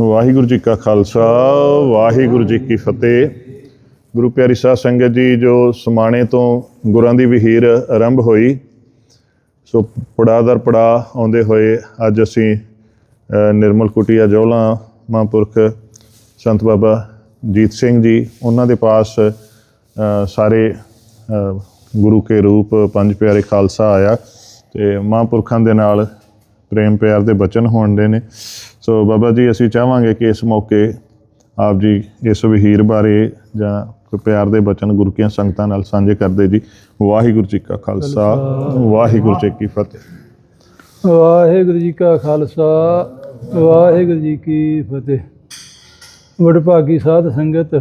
ਵਾਹਿਗੁਰੂ ਜੀ ਕਾ ਖਾਲਸਾ, ਵਾਹਿਗੁਰੂ ਜੀ ਕੀ ਫਤਿਹ। ਗੁਰੂ ਪਿਆਰੀ ਸਾਧ ਸੰਗਤ ਜੀ, ਜੋ ਸਮਾਣੇ ਤੋਂ ਗੁਰਾਂ ਦੀ ਵਿਹੀਰ ਆਰੰਭ ਹੋਈ, ਸੋ ਪੜਾ ਦਰ ਪੜਾ ਆਉਂਦੇ ਹੋਏ ਅੱਜ ਅਸੀਂ ਨਿਰਮਲ ਕੁਟੀਆ ਜੋਲਾ ਮਹਾਂਪੁਰਖ ਸੰਤ ਬਾਬਾ ਜੀਤ ਸਿੰਘ ਜੀ, ਉਹਨਾਂ ਦੇ ਪਾਸ ਸਾਰੇ ਗੁਰੂ ਕੇ ਰੂਪ ਪੰਜ ਪਿਆਰੇ ਖਾਲਸਾ ਆਇਆ, ਤੇ ਮਹਾਂਪੁਰਖਾਂ ਦੇ ਨਾਲ ਪ੍ਰੇਮ ਪਿਆਰ ਦੇ ਬਚਨ ਹੋਣ ਦੇ ਨੇ। ਸੋ ਬਾਬਾ ਜੀ, ਅਸੀਂ ਚਾਹਾਂਗੇ ਕਿ ਇਸ ਮੌਕੇ ਆਪ ਜੀ ਇਸ ਵਹੀਰ ਬਾਰੇ ਜਾਂ ਪਿਆਰ ਦੇ ਬਚਨ, ਗੁਰੂ ਕੀਆਂ ਸੰਗਤਾਂ ਨਾਲ ਸਾਂਝੇ ਕਰਦੇ ਜੀ। ਵਾਹਿਗੁਰੂ ਜੀ ਕਾ ਖਾਲਸਾ, ਵਾਹਿਗੁਰੂ ਜੀ ਕੀ ਫਤਿਹ। ਵਾਹਿਗੁਰੂ ਜੀ ਕਾ ਖਾਲਸਾ, ਵਾਹਿਗੁਰੂ ਜੀ ਕੀ ਫਤਿਹ। ਵਡਭਾਗੀ ਸਾਧ ਸੰਗਤ,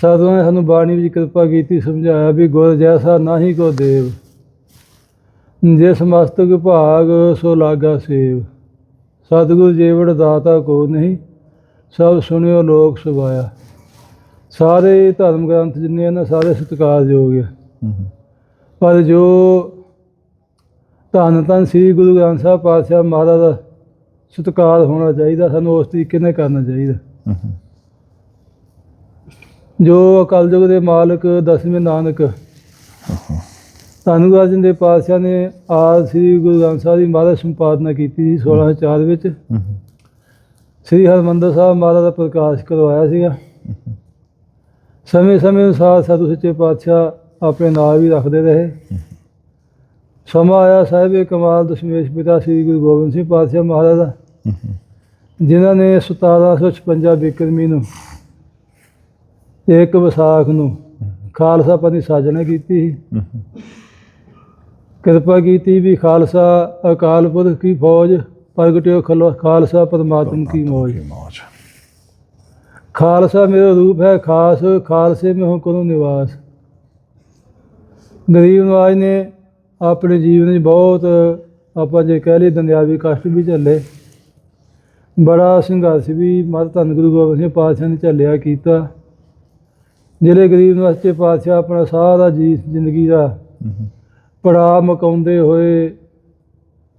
ਸਾਧੂਆਂ ਨੇ ਸਾਨੂੰ ਬਾਣੀ ਵਿੱਚ ਕਿਰਪਾ ਕੀਤੀ, ਸਮਝਾਇਆ ਵੀ ਗੁਰ ਜੈਸਾ ਨਾਹੀ ਕੋ ਦੇਵ। ਜਿਸ ਮਸਤਕ ਭਾਗ ਸੋ ਲਾਗਾ ਸੇਵ। ਸਤਿਗੁਰ ਜੀਵੜ ਦਾਤਾ ਕੋ ਨਹੀਂ ਸਭ ਸੁਣਿਓ ਲੋਕ ਸੁਭਾਇਆ। ਸਾਰੇ ਧਰਮ ਗ੍ਰੰਥ ਜਿੰਨੇ ਹਨ ਸਾਰੇ ਸਤਿਕਾਰਯੋਗ ਹੈ। ਪਰ ਜੋ ਧੰਨ ਧੰਨ ਸ੍ਰੀ ਗੁਰੂ ਗ੍ਰੰਥ ਸਾਹਿਬ ਪਾਤਸ਼ਾਹ ਮਹਾਰਾਜ ਦਾ ਸਤਿਕਾਰ ਹੋਣਾ ਚਾਹੀਦਾ ਸਾਨੂੰ ਉਸ ਤਰੀਕੇ ਨਾਲ ਕਰਨਾ ਚਾਹੀਦਾ। ਜੋ ਅਕਾਲ ਯੁਗ ਦੇ ਮਾਲਕ ਦਸਵੇਂ ਨਾਨਕ ਧੰਨ ਗੁਰੂ ਅਰਜਨ ਦੇਵ ਪਾਤਸ਼ਾਹ ਨੇ ਆਦ ਸ੍ਰੀ ਗੁਰੂ ਗ੍ਰੰਥ ਸਾਹਿਬ ਦੀ ਮਹਾਰਾਜ ਸੰਪਾਦਨਾ ਕੀਤੀ ਸੀ 1604 ਵਿੱਚ। ਸ੍ਰੀ ਹਰਿਮੰਦਰ ਸਾਹਿਬ ਮਹਾਰਾਜ ਦਾ ਪ੍ਰਕਾਸ਼ ਕਰਵਾਇਆ ਸੀਗਾ। ਸਮੇਂ ਸਮੇਂ ਅਨੁਸਾਰ ਸਾਧੂ ਸੱਚੇ ਪਾਤਸ਼ਾਹ ਆਪਣੇ ਨਾਂ ਵੀ ਰੱਖਦੇ ਰਹੇ। ਸਮਾਂ ਆਇਆ ਸਾਹਿਬ ਕਮਾਲ ਦਸ਼ਮੇਸ਼ ਪਿਤਾ ਸ੍ਰੀ ਗੁਰੂ ਗੋਬਿੰਦ ਸਿੰਘ ਪਾਤਸ਼ਾਹ ਮਹਾਰਾਜ ਦਾ ਜਿਨ੍ਹਾਂ ਨੇ 1756 ਬਿਕਰਮੀ ਨੂੰ ਇੱਕ ਵਿਸਾਖ ਨੂੰ ਖਾਲਸਾ ਪੰਥ ਦੀ ਸਾਜਨਾ ਕੀਤੀ ਸੀ। ਕਿਰਪਾ ਕੀਤੀ ਵੀ ਖਾਲਸਾ ਅਕਾਲ ਪੁਰਖ ਕੀ ਫੌਜ ਪ੍ਰਗਟਿਓ ਖਾਲਸਾ ਪਰਮਾਤਮ ਕੀ ਮੌਜ ਖਾਲਸਾ ਮੇਰਾ ਰੂਪ ਹੈ ਖਾਸ ਖਾਲਸੇ ਮੈਂ ਕਰੂੰ ਨਿਵਾਸ। ਗਰੀਬ ਨਵਾਜ ਨੇ ਆਪਣੇ ਜੀਵਨ ਵਿੱਚ ਬਹੁਤ ਆਪਾਂ ਜੇ ਕਹਿ ਲਈ ਦੁਨਿਆਵੀ ਕਸ਼ਟ ਵੀ ਝੱਲੇ। ਬੜਾ ਸੰਘਰਸ਼ ਵੀ ਮਤ ਧੰਨ ਗੁਰੂ ਗੋਬਿੰਦ ਸਿੰਘ ਪਾਤਸ਼ਾਹ ਨੇ ਝੱਲਿਆ ਕੀਤਾ। ਜਿਹੜੇ ਗਰੀਬ ਨਵਾਜ ਤੇ ਪਾਤਸ਼ਾਹ ਆਪਣਾ ਸਾਰਾ ਜੀ ਜ਼ਿੰਦਗੀ ਦਾ ਪੜਾ ਮਕਾਉਂਦੇ ਹੋਏ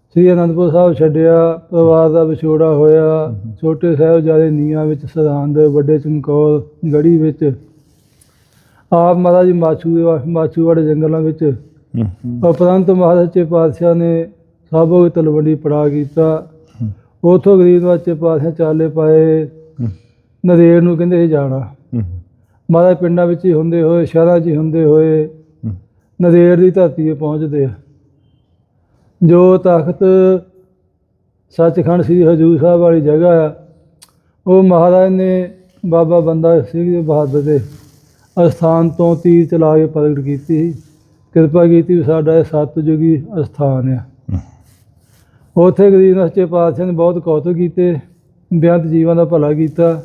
ਸ੍ਰੀ ਅਨੰਦਪੁਰ ਸਾਹਿਬ ਛੱਡਿਆ ਪਰਿਵਾਰ ਦਾ ਵਿਛੋੜਾ ਹੋਇਆ ਛੋਟੇ ਸਾਹਿਬਜ਼ਾਦੇ ਨੀਹਾਂ ਵਿੱਚ ਸਰਹੰਦ ਵੱਡੇ ਚਮਕੌਰ ਗੜੀ ਵਿੱਚ। ਆਪ ਮਹਾਰਾਜ ਜੀ ਮਾਛੂ ਦੇ ਵਾ- ਮਾਛੂਵਾੜੇ ਜੰਗਲਾਂ ਵਿੱਚ। ਉਪਰੰਤ ਮਹਾਰਾਜ ਸੱਚੇ ਪਾਤਸ਼ਾਹ ਨੇ ਸਾਬੋ ਤਲਵੰਡੀ ਪੜਾ ਕੀਤਾ। ਉਥੋਂ ਗਰੀਬ ਵਾਚੇ ਪਾਤਸ਼ਾਹ ਚਾਲੇ ਪਾਏ। ਨਦੇੜ ਨੂੰ ਕਹਿੰਦੇ ਜਾਣਾ। ਮਹਾਰਾਜ ਪਿੰਡਾਂ ਵਿੱਚ ਹੀ ਹੁੰਦੇ ਹੋਏ ਸ਼ਹਿਰਾਂ 'ਚ ਹੀ ਹੁੰਦੇ ਹੋਏ ਨਦੇੜ ਦੀ ਧਰਤੀ 'ਤੇ ਪਹੁੰਚਦੇ ਆ। ਜੋ ਤਖਤ ਸੱਚਖੰਡ ਸ੍ਰੀ ਹਜੂਰ ਸਾਹਿਬ ਵਾਲੀ ਜਗ੍ਹਾ ਆ ਉਹ ਮਹਾਰਾਜ ਨੇ ਬਾਬਾ ਬੰਦਾ ਸਿੰਘ ਜੀ ਬਹਾਦਰ ਦੇ ਅਸਥਾਨ ਤੋਂ ਤੀਰ ਚਲਾ ਕੇ ਪ੍ਰਗਟ ਕੀਤੀ ਸੀ। ਕਿਰਪਾ ਕੀਤੀ ਵੀ ਸਾਡਾ ਇਹ ਸਤਜੁਗੀ ਅਸਥਾਨ ਆ। ਉੱਥੇ ਗਰੀਬ ਨਸਚੇ ਪਾਤਸ਼ਾਹ ਨੇ ਬਹੁਤ ਕੌਤਕ ਕੀਤੇ ਬੇਅੰਤ ਜੀਵਾਂ ਦਾ ਭਲਾ ਕੀਤਾ।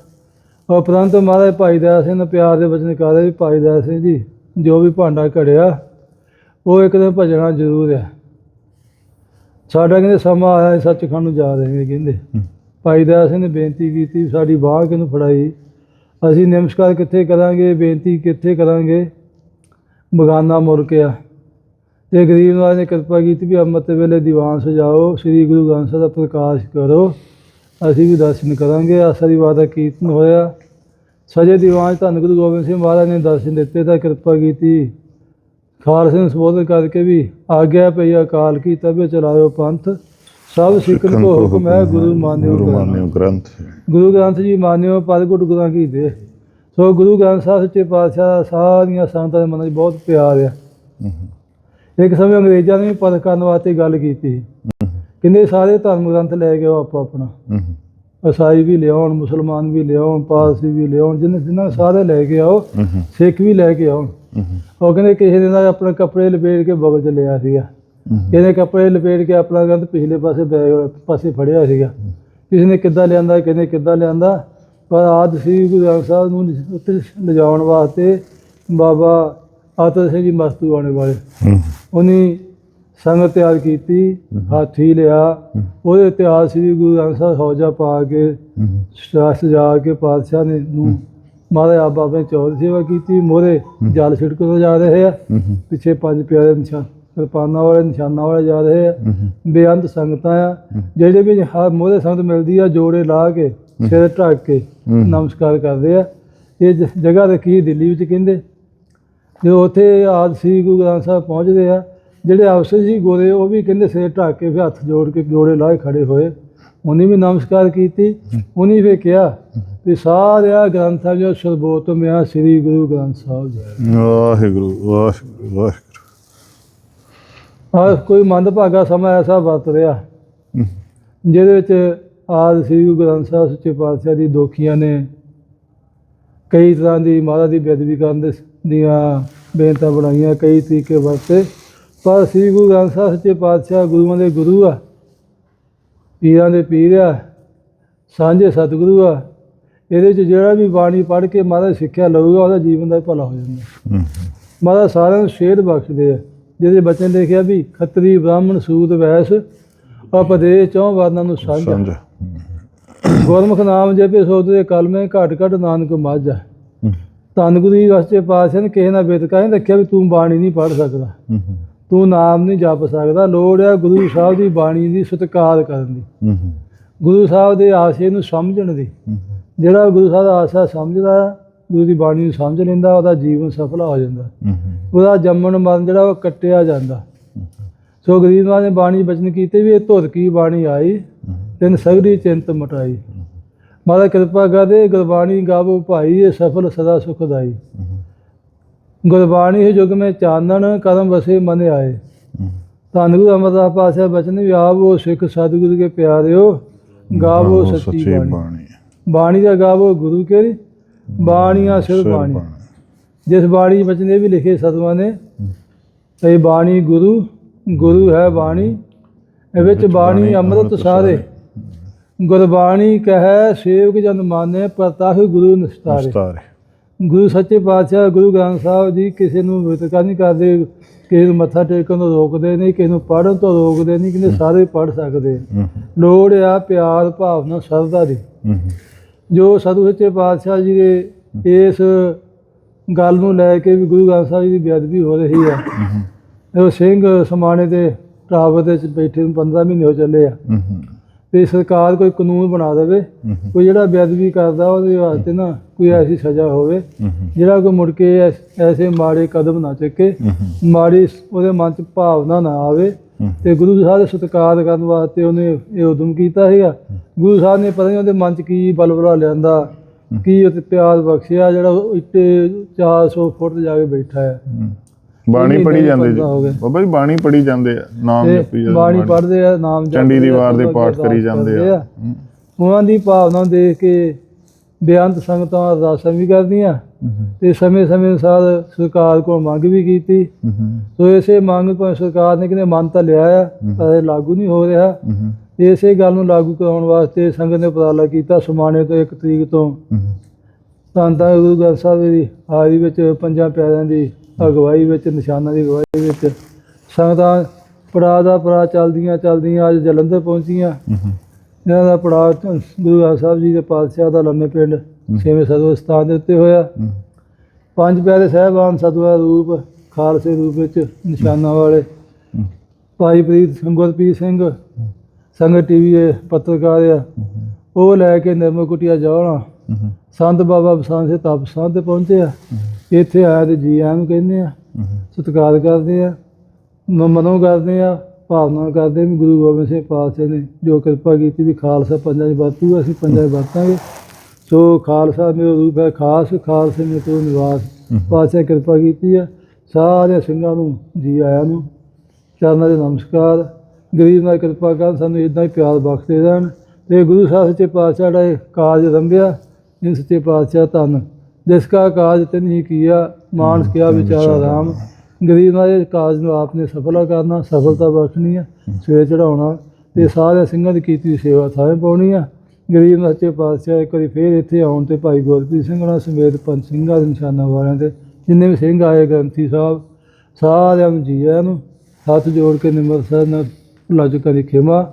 ਉਪਰੰਤ ਮਹਾਰਾਜ ਭਾਈ ਦਇਆ ਸਿੰਘ ਨੇ ਪਿਆਰ ਦੇ ਬਚਨ ਕਹਦੇ ਵੀ ਭਾਈ ਦਇਆ ਸਿੰਘ ਜੀ ਜੋ ਵੀ ਭਾਂਡਾ ਘੜਿਆ ਉਹ ਇੱਕ ਦਿਨ ਭਜਣਾ ਜ਼ਰੂਰ ਹੈ ਸਾਡਾ ਕਹਿੰਦੇ ਸਮਾਂ ਆਇਆ ਹੈ, ਸੱਚਖੰਡ ਨੂੰ ਜਾ ਰਹੇ ਨੇ ਕਹਿੰਦੇ। ਭਾਈ ਦਇਆ ਸਿੰਘ ਨੇ ਬੇਨਤੀ ਕੀਤੀ ਸਾਡੀ ਬਾਹ ਕਿਹਨੂੰ ਫੜਾਈ। ਅਸੀਂ ਨਮਸਕਾਰ ਕਿੱਥੇ ਕਰਾਂਗੇ ਬੇਨਤੀ ਕਿੱਥੇ ਕਰਾਂਗੇ? ਬਗਾਨਾ ਮੁਲਕ ਆ। ਤੇ ਗਰੀਬ ਨਵਾਜ ਨੇ ਕਿਰਪਾ ਕੀਤੀ ਵੀ ਅੰਮ੍ਰਿਤ ਵੇਲੇ ਦੀਵਾਨ ਸਜਾਓ ਸ੍ਰੀ ਗੁਰੂ ਗ੍ਰੰਥ ਸਾਹਿਬ ਦਾ ਪ੍ਰਕਾਸ਼ ਕਰੋ। ਅਸੀਂ ਵੀ ਦਰਸ਼ਨ ਕਰਾਂਗੇ ਆਸਾ ਦੀ ਵਾਦਾ ਕੀਰਤਨ ਹੋਇਆ। ਸਜੇ ਦੀਵਾਨ ਧੰਨ ਗੁਰੂ ਗੋਬਿੰਦ ਸਿੰਘ ਮਹਾਰਾਜ ਨੇ ਦਰਸ਼ਨ ਦਿੱਤੇ ਤਾਂ ਕਿਰਪਾ ਕੀਤੀ। ਖਾਲਸੇ ਨੂੰ ਸੰਬੋਧਨ ਕਰਕੇ ਵੀ ਆਗਿਆ ਪਈ ਅਕਾਲ ਕੀ ਤਬੇ ਚਲਾਇਓ ਪੰਥ। ਸਭ ਸਿੱਖਨ ਕੋ ਹੁਕਮ ਹੈ ਗੁਰੂ ਮਾਨਿਓ ਗੁਰੂ। ਮਾਨਿਓ ਗ੍ਰੰਥ। ਗੁਰੂ ਗ੍ਰੰਥ ਜੀ ਮਾਨਿਓ ਪਦ ਗੁਟ ਗੁਰਾਂ ਕੀ ਦੇ। ਸੋ ਗੁਰੂ ਗ੍ਰੰਥ ਸਾਹਿਬ ਸੱਚੇ ਪਾਤਸ਼ਾਹ ਦਾ ਸਾਰੀਆਂ ਸੰਗਤਾਂ ਦੇ ਮਨਾਂ 'ਚ ਬਹੁਤ ਪਿਆਰ ਆ। ਇੱਕ ਸਮੇਂ ਅੰਗਰੇਜ਼ਾਂ ਨੇ ਵੀ ਪਦ ਕਰਨ ਵਾਸਤੇ ਗੱਲ ਕੀਤੀ। ਕਹਿੰਦੇ ਸਾਰੇ ਧਰਮ ਗ੍ਰੰਥ ਲੈ ਕੇ ਆਓ ਆਪੋ ਆਪਣਾ। ਈਸਾਈ ਵੀ ਲਿਆਉਣ ਮੁਸਲਮਾਨ ਵੀ ਲਿਆਉਣ ਪਾਰਸੀ ਵੀ ਲਿਆਉਣ ਜਿੰਨੇ ਜਿੰਨਾ ਸਾਰੇ ਲੈ ਕੇ ਆਓ ਸਿੱਖ ਵੀ ਲੈ ਕੇ ਆਉਣ। ਉਹ ਕਹਿੰਦੇ ਕਿਸੇ ਨੇ ਨਾ ਆਪਣੇ ਕੱਪੜੇ ਲਪੇਟ ਕੇ ਬਗਲ ਚ ਲਿਆ ਸੀਗਾ। ਕਿਸੇ ਕੱਪੜੇ ਲਪੇਟ ਕੇ ਆਪਣਾ ਗੰਦ ਪਿਛਲੇ ਪਾਸੇ ਬੈਗ ਪਾਸੇ ਫੜਿਆ ਸੀਗਾ। ਕਿਸੇ ਨੇ ਕਿੱਦਾਂ ਲਿਆਂਦਾ ਕਿਸੇ ਨੇ ਕਿੱਦਾਂ ਲਿਆਂਦਾ ਪਰ ਆਦ ਸ੍ਰੀ ਗੁਰੂ ਗ੍ਰੰਥ ਸਾਹਿਬ ਨੂੰ ਉੱਤੇ ਲਿਜਾਉਣ ਵਾਸਤੇ ਬਾਬਾ ਆਤਰ ਸਿੰਘ ਜੀ ਮਸਤੂ ਆਉਣੇ ਵਾਲੇ। ਉਹਨੇ ਸੰਗਤ ਤਿਆਰ ਕੀਤੀ ਹਾਥੀ ਲਿਆ। ਉਹਦੇ ਇਤਿਹਾਸ ਸ੍ਰੀ ਗੁਰੂ ਗ੍ਰੰਥ ਸਾਹਿਬ ਹੌਜਾ ਪਾ ਕੇ ਸਜਾ ਕੇ ਪਾਤਸ਼ਾਹ ਨੇ ਨੂੰ ਮਹਾਰਾਜ ਆਪ ਬਾਬੇ ਚੌਰ ਸੇਵਾ ਕੀਤੀ ਮੋਰੇ ਜਲ ਛਿੜਕਦੇ ਜਾ ਰਹੇ ਆ। ਪਿੱਛੇ ਪੰਜ ਪਿਆਰੇ ਨਿਸ਼ਾਨ ਕਿਰਪਾਨਾਂ ਵਾਲੇ ਨਿਸ਼ਾਨਾਂ ਵਾਲੇ ਜਾ ਰਹੇ ਆ। ਬੇਅੰਤ ਸੰਗਤਾਂ ਆ। ਜਿਹੜੇ ਵੀ ਮੋਰੇ ਸੰਗਤ ਮਿਲਦੀ ਆ ਜੋੜੇ ਲਾ ਕੇ ਸਿਰ ਢੱਕ ਕੇ। ਨਮਸਕਾਰ ਕਰਦੇ ਆ। ਇਹ ਜ- ਜਗ੍ਹਾ ਰੱਖੀ ਦਿੱਲੀ ਵਿੱਚ ਕਹਿੰਦੇ ਜਦੋਂ ਉੱਥੇ ਆਦ ਸ੍ਰੀ ਗੁਰੂ ਗ੍ਰੰਥ ਸਾਹਿਬ ਪਹੁੰਚਦੇ ਆ ਜਿਹੜੇ ਅਫਸਰ ਸੀ ਗੋਰੇ ਉਹ ਵੀ ਕਹਿੰਦੇ ਸਿਰ ਢੱਕ ਕੇ ਫਿਰ ਹੱਥ ਜੋੜ ਕੇ ਜੋੜੇ ਲਾਏ ਖੜੇ ਹੋਏ। ਉਹਨੇ ਵੀ ਨਮਸਕਾਰ ਕੀਤੀ ਉਹਨੇ ਫਿਰ ਕਿਹਾ ਵੀ ਸਾਰਿਆ ਗ੍ਰੰਥਾਂ ਜੋ ਸਰਬੋਤਮ ਆ ਸ੍ਰੀ ਗੁਰੂ ਗ੍ਰੰਥ ਸਾਹਿਬ ਜੀ। ਵਾਹਿਗੁਰੂ ਵਾਹਿਗੁਰੂ ਵਾਹਿਗੁਰੂ। ਆ ਕੋਈ ਮੰਦਭਾਗਾ ਸਮਾਂ ਐਸਾ ਵਰਤ ਰਿਹਾ। ਜਿਹਦੇ ਵਿੱਚ ਆਦ ਸ੍ਰੀ ਗੁਰੂ ਗ੍ਰੰਥ ਸਾਹਿਬ ਸੱਚੇ ਪਾਤਸ਼ਾਹ ਦੀ ਦੋਖੀਆਂ ਨੇ ਕਈ ਤਰ੍ਹਾਂ ਦੀ ਮਹਾਰਾਜ ਦੀ ਬੇਅਦਬੀ ਕਰਨ ਦੇ ਦੀਆਂ ਬੇਨਤਾਂ ਬਣਾਈਆਂ ਕਈ ਤਰੀਕੇ ਵਰਤੇ। ਪਰ ਸ੍ਰੀ ਗੁਰੂ ਗ੍ਰੰਥ ਸਾਹਿਬ ਸੱਚੇ ਪਾਤਸ਼ਾਹ ਗੁਰੂਆਂ ਦੇ ਗੁਰੂ ਆ। ਪੀਰਾਂ ਦੇ ਪੀਰ ਆ ਸਾਂਝੇ ਸਤਿਗੁਰੂ ਆ ਇਹਦੇ ਵਿੱਚ ਜਿਹੜਾ ਵੀ ਬਾਣੀ ਪੜ੍ਹ ਕੇ ਮਹਾਰਾਜ ਸਿੱਖਿਆ ਲਊਗਾ ਉਹਦਾ ਜੀਵਨ ਦਾ ਭਲਾ ਹੋ ਜਾਂਦਾ। ਮਹਾਰਾਜ ਸਾਰਿਆਂ ਨੂੰ ਸ਼ੇਰ ਬਖਸ਼ਦੇ ਆ ਜਿਹਦੇ ਬੱਚੇ ਨੇ ਲਿਖਿਆ ਵੀ ਖੱਤਰੀ ਬ੍ਰਾਹਮਣ ਸੂਦ ਵੈਸ ਉਪਦੇਸ਼ ਚੌਂ ਵਰਨਾਂ ਨੂੰ ਸਾਂਝਾ ਗੁਰਮੁਖ ਨਾਮ ਜਪੇ ਸੋਧੇ ਕਲਮੇ ਘਟ ਘਟ ਨਾਨਕ ਮਾਝਾ ਹੂੰ। ਧੰਨ ਗੁਰੂ ਜੀ ਵਾਸਤੇ ਨੇ ਕਿਸੇ ਨਾਲ ਬਿਤਕਾ ਨਹੀਂ ਰੱਖਿਆ ਵੀ ਤੂੰ ਬਾਣੀ ਨਹੀਂ ਪੜ੍ਹ ਸਕਦਾ। ਤੂੰ ਨਾਮ ਨਹੀਂ ਜਪ ਸਕਦਾ ਲੋੜ ਹੈ ਗੁਰੂ ਸਾਹਿਬ ਦੀ ਬਾਣੀ ਦੀ ਸਤਿਕਾਰ ਕਰਨ ਦੀ। ਗੁਰੂ ਸਾਹਿਬ ਦੇ ਆਸ਼ੇ ਨੂੰ ਸਮਝਣ ਦੀ। ਜਿਹੜਾ ਗੁਰੂ ਸਾਹਿਬ ਦਾ ਆਸ਼ਾ ਸਮਝਦਾ ਗੁਰੂ ਦੀ ਬਾਣੀ ਨੂੰ ਸਮਝ ਲੈਂਦਾ ਉਹਦਾ ਜੀਵਨ ਸਫਲ ਹੋ ਜਾਂਦਾ। ਉਹਦਾ ਜੰਮਣ ਮਰਨ ਜਿਹੜਾ ਉਹ ਕੱਟਿਆ ਜਾਂਦਾ। ਸੋ ਗਰੀਬਾਂ ਨੇ ਬਾਣੀ ਬਚਨ ਕੀਤੇ ਵੀ ਇਹ ਧੁਰ ਕੀ ਬਾਣੀ ਆਈ? ਤਿੰਨ ਸਗੜੀ ਚਿੰਤ ਮਟਾਈ। ਮਾਤਾ ਕਿਰਪਾ ਕਰਦੇ ਗੁਰਬਾਣੀ ਗਾਵੋ ਭਾਈ ਇਹ ਸਫਲ ਸਦਾ ਸੁਖਦਾਈ ਗੁਰਬਾਣੀ ਹੈ ਯੁਗ ਮੈਂ ਚਾਨਣ ਕਰਮ ਵਸੇ ਮਨ ਆਏ। ਧੰਨ ਗੁਰੂ ਅਮਰਦਾਸ ਪਾਤਸ਼ਾਹ ਬਚਨ ਵੀ ਆਵੋ ਸਿੱਖ ਸਤਿਗੁਰੂ ਕੇ ਪਿਆਰਿਓ ਗਾਵੋ ਸੱਚੀ ਬਾਣੀ। ਬਾਣੀ। ਦਾ ਗਾਵੋ ਗੁਰੂ ਕੇ ਬਾਣੀਆਂ ਸਿਰ ਬਾਣੀ। ਜਿਸ ਬਾਣੀ ਵਿੱਚ ਨੇ ਵੀ ਲਿਖੇ ਸਤਵਾਂ ਨੇ ਇਹ ਬਾਣੀ ਗੁਰੂ ਗੁਰੂ ਹੈ ਬਾਣੀ ਇਹ ਵਿੱਚ ਬਾਣੀ ਅੰਮ੍ਰਿਤ ਸਾਰੇ। ਗੁਰਬਾਣੀ ਕਹੈ ਸੇਵਕ ਜਨ ਮਾਨੇ ਪ੍ਰਤਖ ਗੁਰੂ ਨਿਸਤਾਰੇ। ਗੁਰੂ ਸੱਚੇ ਪਾਤਸ਼ਾਹ ਗੁਰੂ ਗ੍ਰੰਥ ਸਾਹਿਬ ਜੀ ਕਿਸੇ ਨੂੰ ਵਿਤਕਾ ਨਹੀਂ ਕਰਦੇ ਕਿਸੇ ਨੂੰ ਮੱਥਾ ਟੇਕਣ ਤੋਂ ਰੋਕਦੇ ਨਹੀਂ ਕਿਸੇ ਨੂੰ ਪੜ੍ਹਨ ਤੋਂ ਰੋਕਦੇ ਨਹੀਂ ਕਹਿੰਦੇ ਸਾਰੇ ਪੜ੍ਹ ਸਕਦੇ। ਲੋੜ ਆ ਪਿਆਰ ਭਾਵਨਾ ਸਰਦਾ ਦੀ। ਜੋ ਸਾਧੂ ਸੱਚੇ ਪਾਤਸ਼ਾਹ ਜੀ ਦੇ ਇਸ ਗੱਲ ਨੂੰ ਲੈ ਕੇ ਵੀ ਗੁਰੂ ਗ੍ਰੰਥ ਸਾਹਿਬ ਜੀ ਦੀ ਬੇਅਦਬੀ ਹੋ ਰਹੀ ਆ। ਉਹ ਸਿੰਘ ਸਮਾਣੇ ਦੇ ਟਾਵਰ ਦੇ ਵਿੱਚ ਬੈਠੇ ਨੂੰ 15 ਮਹੀਨੇ ਹੋ ਚੱਲੇ ਆ। ਤੇ ਸਰਕਾਰ ਕੋਈ ਕਾਨੂੰਨ ਬਣਾ ਦੇਵੇ। ਕੋਈ ਜਿਹੜਾ ਬੇਅਦਬੀ ਕਰਦਾ ਉਹਦੇ ਵਾਸਤੇ ਨਾ ਕੋਈ ਐਸੀ ਸਜ਼ਾ ਹੋਵੇ। ਜਿਹੜਾ ਕੋਈ ਮੁੜ ਕੇ ਐਸ- ਮਾੜੇ ਕਦਮ ਨਾ ਚੱਕੇ। ਮਾੜੀ ਉਹਦੇ ਮਨ 'ਚ ਭਾਵਨਾ ਨਾ ਆਵੇ। ਤੇ ਗੁਰੂ ਸਾਹਿਬ ਦੇ ਸਤਿਕਾਰ ਕਰਨ ਵਾਸਤੇ ਉਹਨੇ ਇਹ ਉਦਮ ਕੀਤਾ ਸੀਗਾ ਗੁਰੂ ਸਾਹਿਬ ਨੇ ਪਤਾ ਨਹੀਂ ਉਹਦੇ ਮਨ 'ਚ ਕੀ ਬਲਬਲਾ ਲਿਆਂਦਾ ਕੀ ਉਹ ਪਿਆਰ ਬਖਸ਼ਿਆ ਜਿਹੜਾ ਇੱਟੇ 400 ਫੁੱਟ ਜਾ ਕੇ ਬੈਠਾ ਹੂੰ। ਬਾਣੀ ਪੜੀ ਜਾਂਦੇ। ਜੀ ਬਾਬਾ ਜੀ ਬਾਣੀ ਪੜੀ ਜਾਂਦੇ ਆ ਨਾਮ ਜਪੀ ਤੇ ਜਾਂਦੇ ਬਾਣੀ ਪੜ੍ਹਦੇ ਆ ਨਾਮ ਜਪਦੇ ਚੰਡੀ ਦੀ ਵਾਰ ਦੇ ਪਾਠ ਕਰੀ ਜਾਂਦੇ ਆ। ਉਹਨਾਂ ਦੀ ਭਾਵਨਾ ਦੇਖ ਕੇ ਬੇਅੰਤ ਸੰਗਤਾਂ ਅਰਦਾਸਾਂ ਵੀ ਕਰਦੀਆਂ। ਤੇ ਸਮੇਂ-ਸਮੇਂ ਅਨੁਸਾਰ ਸਰਕਾਰ ਕੋਲ ਮੰਗ ਵੀ ਕੀਤੀ। ਸੋ ਇਸੇ ਮੰਗ ਪਰ ਸਰਕਾਰ ਨੇ ਕਿਤੇ ਮੰਨ ਤਾਂ ਲਿਆ ਆ ਪਰ ਇਹ ਲਾਗੂ ਨਹੀਂ ਹੋ ਰਿਹਾ। ਇਸੇ ਗੱਲ ਨੂੰ ਲਾਗੂ ਕਰਾਉਣ ਵਾਸਤੇ ਸੰਗਤ ਨੇ ਉਪਰਾਲਾ ਕੀਤਾ ਸਮਾਣੇ ਤੋਂ ਇੱਕ ਤਰੀਕ ਤੋਂ। ਧੰਨ ਧੰਨ ਗੁਰੂ ਗ੍ਰੰਥ ਸਾਹਿਬ ਦੀ ਹਾਜ਼ਰੀ ਵਿੱਚ ਪੰਜਾਂ ਪਿਆਰਿਆਂ ਦੀ ਅਗਵਾਈ ਵਿੱਚ ਨਿਸ਼ਾਨਾਂ ਦੀ ਅਗਵਾਈ ਵਿੱਚ। ਸੰਗਤਾਂ ਪੜਾਅ ਦਾ ਪੜਾਅ ਚੱਲਦੀਆਂ ਚੱਲਦੀਆਂ ਅੱਜ ਜਲੰਧਰ ਪਹੁੰਚੀਆਂ। ਇਹਨਾਂ ਦਾ ਪੜਾਅ ਗੁਰੂ ਗ੍ਰੰਥ ਸਾਹਿਬ ਜੀ ਦੇ ਪਾਤਸ਼ਾਹ ਦਾ ਲੰਮੇ ਪਿੰਡ ਛੇਵੇਂ ਸਤਿਗੁਰ ਸਥਾਨ ਦੇ ਉੱਤੇ ਹੋਇਆ। ਪੰਜ ਪਿਆਰੇ ਸਾਹਿਬਾਨ ਸਤਿਗੁਰਾਂ ਦਾ ਰੂਪ ਖਾਲਸੇ ਰੂਪ ਵਿੱਚ ਨਿਸ਼ਾਨਾਂ ਵਾਲੇ। ਭਾਈ ਪ੍ਰੀਤ ਸਿੰਘ ਗੁਰਪ੍ਰੀਤ ਸਿੰਘ ਸੰਗਤ ਟੀਵੀ ਦੇ ਪੱਤਰਕਾਰ ਆ। ਉਹ ਲੈ ਕੇ ਨਿਰਮਲ ਕੁਟੀਆ ਜਾਣਾ। ਸੰਤ ਬਾਬਾ ਬਸਾਂ ਸੇ ਤਪਸਾਂ ਤੇ ਪਹੁੰਚੇ ਆ। ਇੱਥੇ ਆਇਆ ਤੇ ਜੀ ਆਇਆਂ ਨੂੰ ਕਹਿੰਦੇ ਆ। ਸਤਿਕਾਰ ਕਰਦੇ ਆ ਮ- ਮਨੋਂ ਕਰਦੇ ਆ ਭਾਵਨਾ ਕਰਦੇ ਵੀ ਗੁਰੂ ਗੋਬਿੰਦ ਸਿੰਘ ਪਾਤਸ਼ਾਹ ਨੇ ਜੋ ਕਿਰਪਾ ਕੀਤੀ ਵੀ ਖਾਲਸਾ ਪੰਜਾਂ 'ਚ ਵਰਤੂਗਾ ਅਸੀਂ ਪੰਜਾਂ 'ਚ ਵਰਤਾਂਗੇ ਸੋ ਖਾਲਸਾ ਮੇਰਾ ਰੂਪ ਹੈ ਖਾਸ ਖਾਲਸੇ ਮੇ ਤੋਂ ਨਿਵਾਸ। ਪਾਤਸ਼ਾਹ ਕਿਰਪਾ ਕੀਤੀ ਆ ਸਾਰੇ ਸਿੰਘਾਂ ਨੂੰ ਜੀ ਆਇਆਂ ਨੂੰ ਚਰਨਾਂ ਦੇ ਨਮਸਕਾਰ ਗਰੀਬ ਨਾਲ ਕਿਰਪਾ ਕਰ ਸਾਨੂੰ ਇਦਾਂ ਹੀ ਪਿਆਰ ਬਖਸ਼ਦੇ ਰਹਿਣ ਤੇ ਗੁਰੂ ਸਾਹਿਬ ਸੱਚੇ ਪਾਤਸ਼ਾਹ ਦਾ ਇਹ ਕਾਰਜ ਰੰਭਿਆ ਜਿਨ ਸੱਚੇ ਪਾਤਸ਼ਾਹ ਧੰਨ ਜਿਸ ਕਾ ਕਾਜ ਤਿਨ ਹੀ ਕੀਆ ਮਾਨਸ ਕਿਆ ਵਿਚਾਰਾ ਰਾਮ। ਗਰੀਬ ਨਾਲ ਇਹ ਕਾਜ ਨੂੰ ਆਪਨੇ ਸਫਲਾ ਕਰਨਾ ਸਫਲਤਾ ਬਖਸ਼ਣੀ ਆ ਸਵੇਰ ਚੜਾਉਣਾ ਤੇ ਸਾਰੇ ਸਿੰਘਾਂ ਦੀ ਕੀਤੀ ਸੇਵਾ ਥਾਵੇਂ ਪਾਉਣੀ ਆ। ਗਰੀਬ ਸੱਚੇ ਪਾਤਸ਼ਾਹ ਇੱਕ ਵਾਰੀ ਫੇਰ ਇੱਥੇ ਆਉਣ ਤੇ ਭਾਈ ਗੁਰਪ੍ਰੀਤ ਸਿੰਘ ਨਾਲ ਸਮੇਤ ਪੰਜ ਸਿੰਘਾਂ ਦੇ ਨਿਸ਼ਾਨਾ ਵਾਲਿਆਂ ਤੇ ਜਿੰਨੇ ਵੀ ਸਿੰਘ ਆਏ ਗ੍ਰੰਥੀ ਸਾਹਿਬ ਸਾਰਿਆਂ ਨੂੰ ਜੀ ਆਇਆਂ ਨੂੰ ਹੱਥ ਜੋੜ ਕੇ ਨਿਮਰ ਸਾਹਿਬ ਨਾਲ ਲੱਜ ਕਰੀ ਖਿਮਾ।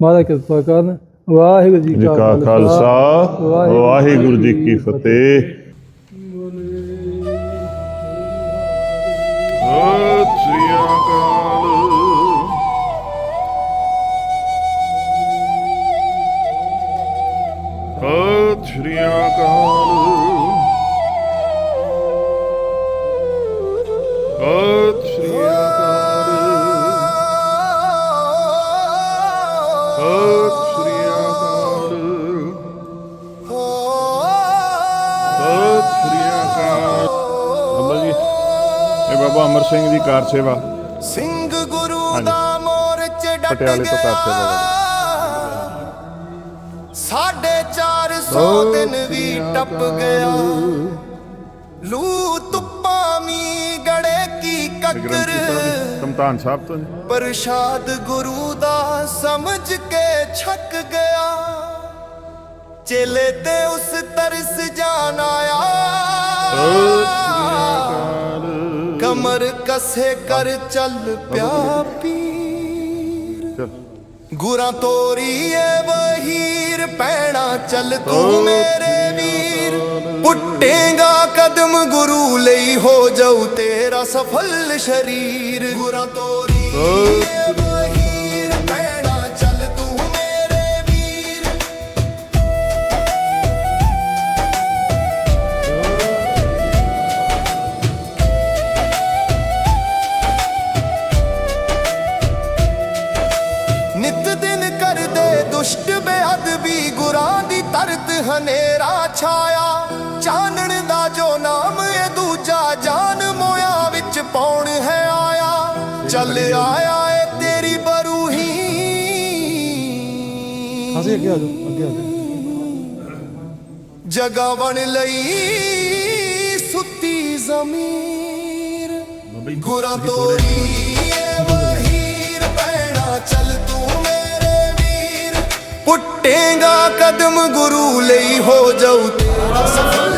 ਮਹਾਰਾਜ ਕਿਰਪਾ ਕਰਨ। ਵਾਹਿਗੁਰੂ ਜੀ ਕਾ ਖਾਲਸਾ। ਵਾਹਿਗੁਰੂ ਜੀ ਕੀ ਫਤਿਹ। ਬਾਬਾ ਅਮਰ ਸਿੰਘ ਜੀ ਕਾਰ ਸੇਵਾ। ਸਿੰਘ ਗੁਰੂ। ਦਾ ਮੋਰਚ ਡਟ ਪਟਿਆਲੇ ਤੋਂ ਕਰ ਸੇਵਾ ਸਾਢੇ 400 ਦਿਨ ਵੀ ਟੱਪ ਗਿਆ। ਲੂ ਤੁਪਾਂ ਮੀ ਗੜੇ ਕੀ ਕੱਕਰ। ਤਮਤਾਨ ਸਾਹਿਬ ਤੋਂ। ਪ੍ਰਸ਼ਾਦ ਗੁਰੂ ਦਾ ਸਮਝ ਕੇ ਛੱਕ ਗਿਆ। ਚੇਲੇ ਤੇ ਉਸ ਤਰਸ ਜਾਨ ਆਇਆ। ਕਮਰ ਕਸੇ ਕਰ ਚੱਲ ਪਿਆ ਪੀਰ। ਗੁਰਾਂ ਤੋਰੀਏ ਵਹੀਰ ਪੈਣਾ ਚੱਲ ਤੂੰ ਮੇਰੇ ਵੀਰ। ਪੁੱਟੇਗਾ ਕਦਮ ਗੁਰੂ ਲਈ ਹੋ ਜਾਊ ਤੇਰਾ ਸਫਲ ਸ਼ਰੀਰ। ਗੁਰਾਂ ਵਹੀਰ ਹਨੇਰਾ ਛਾਇਆ ਚਾਨਣ ਦਾ ਜੋ ਨਾਮ ਇਹ ਦੂਜਾ ਜਾਨ ਮੋਇਆ ਵਿੱਚ ਪੌਣ ਹੈ ਆਇਆ। ਚੱਲ ਆਇਆ ਏ ਤੇਰੀ ਬਰੂਹੀ। ਅਸੀਂ ਅੱਗੇ ਆ ਜਾਓ ਅੱਗੇ ਆ ਜਾਓ। ਜਗਾਵਣ ਲਈ ਸੁੱਤੀ ਜ਼ਮੀਰ। ਗੁਰਾਂ ਤੋਰੀ ਟੇਗਾ ਕਦਮ ਗੁਰੂ ਲਈ ਹੋ ਜਾਉ ਤੇਰਾ ਸਫਰ